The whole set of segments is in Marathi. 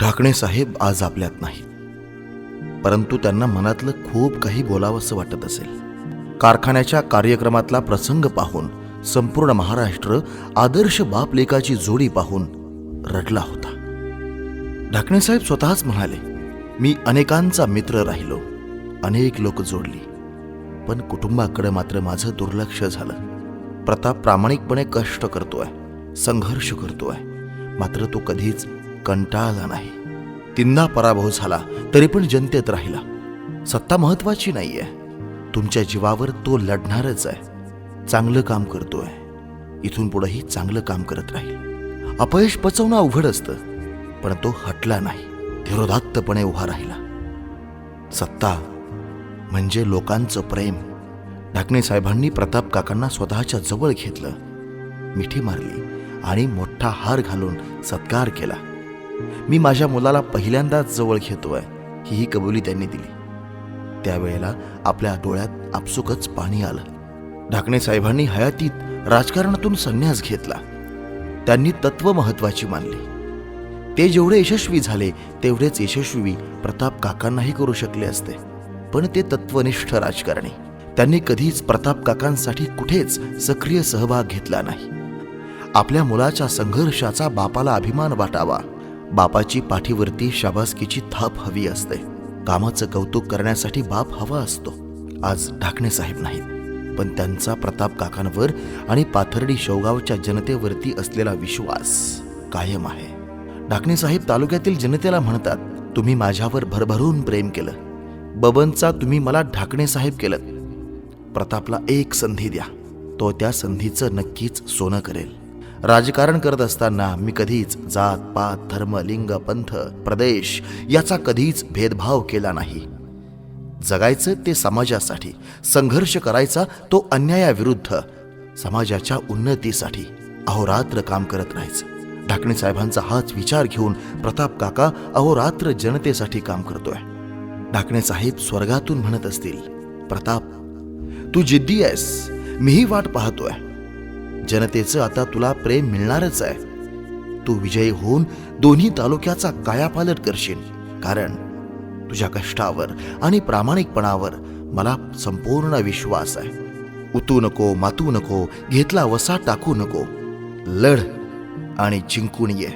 ढाकणे साहेब आज आपल्यात नाहीत. परंतु त्यांना मनातलं खूप काही बोलावंसं वाटत असेल. कारखान्याच्या कार्यक्रमातला प्रसंग पाहून संपूर्ण महाराष्ट्र आदर्श बाप लेकाची जोडी पाहून रडला होता. ढाकणे साहेब स्वतःच म्हणाले मी अनेकांचा मित्र राहिलो अनेक लोक जोडली पण कुटुंबाकडे मात्र माझं दुर्लक्ष झालं. प्रताप प्रामाणिकपणे कष्ट करतोय संघर्ष करतोय मात्र तो कधीच कंटाळला नाही. तिन्ना पराभव झाला तरी पण जनतेत राहिला. सत्ता महत्वाची नाहीये. तुमच्या जीवावर तो लढणारच आहे. चांगलं काम करतोय. इथून पुढेही चांगलं काम करत राहील. अपयश पचवणं अवघड असतं पण तो हटला नाही. धीरोधात्तपणे उभा राहिला. सत्ता म्हणजे लोकांचं प्रेम. ढाकणे साहेबांनी प्रताप काकांना स्वतःच्या जवळ घेतलं. मिठी मारली आणि मोठा हार घालून सत्कार केला. मी माझ्या मुलाला पहिल्यांदाच जवळ घेतोय ही कबुली त्यांनी दिली. त्यावेळेला आपल्या डोळ्यात आपसुकच पाणी आलं. ढाकणे साहेबांनी हयातीत राजकारणातून संन्यास घेतला. त्यांनी तत्व महत्वाची मानली. ते जेवढे यशस्वी झाले तेवढेच यशस्वी प्रताप काकांनाही करू शकले असते. पण ते तत्वनिष्ठ राजकारणी. त्यांनी कधीच प्रताप काकांसाठी कुठेच सक्रिय सहभाग घेतला नाही. आपल्या मुलाच्या संघर्षाचा बापाला अभिमान वाटावा बापाची पाठीवरती शाबासकीची थाप हवी असते. कामाचं कौतुक करण्यासाठी बाप हवा असतो. आज ढाकणे साहेब नाहीत. पण त्यांचा प्रताप काकांवर आणि पाथर्डी शेवगावच्या जनतेवरती असलेला विश्वास कायम आहे. ढाकणे साहेब तालुक्यातील जनतेला म्हणतात तुम्ही माझ्यावर भरभरून प्रेम केलं. बबनचा तुम्ही मला ढाकणे साहेब केलं. प्रतापला एक संधी द्या. तो त्या संधीचं नक्कीच सोनं करेल. राजकारण करत असताना मी कधीच जात पात धर्म लिंग पंथ प्रदेश याचा कधीच भेदभाव केला नाही. जगायचं ते समाजासाठी संघर्ष करायचा तो अन्यायाविरुद्ध समाजाच्या उन्नतीसाठी अहोरात्र काम करत राहायचं. ढाकणे साहेबांचा हाच विचार घेऊन प्रताप काका अहोरात्र जनतेसाठी काम करतोय. ढाकणे साहेब स्वर्गातून म्हणत असतील प्रताप तू जिद्दी आहेस मीही वाट पाहतोय. जनतेचं आता तुला प्रेम मिळणारच आहे. तू विजयी होऊन दोन्ही तालुक्याचा कायापालट करशील. कारण तुझ्या कष्टावर आणि प्रामाणिकपणावर मला संपूर्ण विश्वास आहे. उतू नको मातू नको घेतला वसा टाकू नको. लढ आणि जिंकून ये.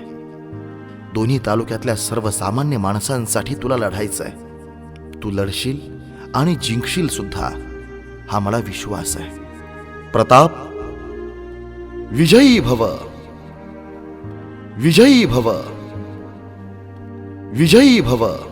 दोन्ही तालुक्यातल्या सर्वसामान्य माणसांसाठी तुला लढायचं आहे. तू लढशील आणि जिंकशील सुद्धा. हा मला विश्वास आहे. प्रताप विजयी भव। विजयी भव। विजयी भव।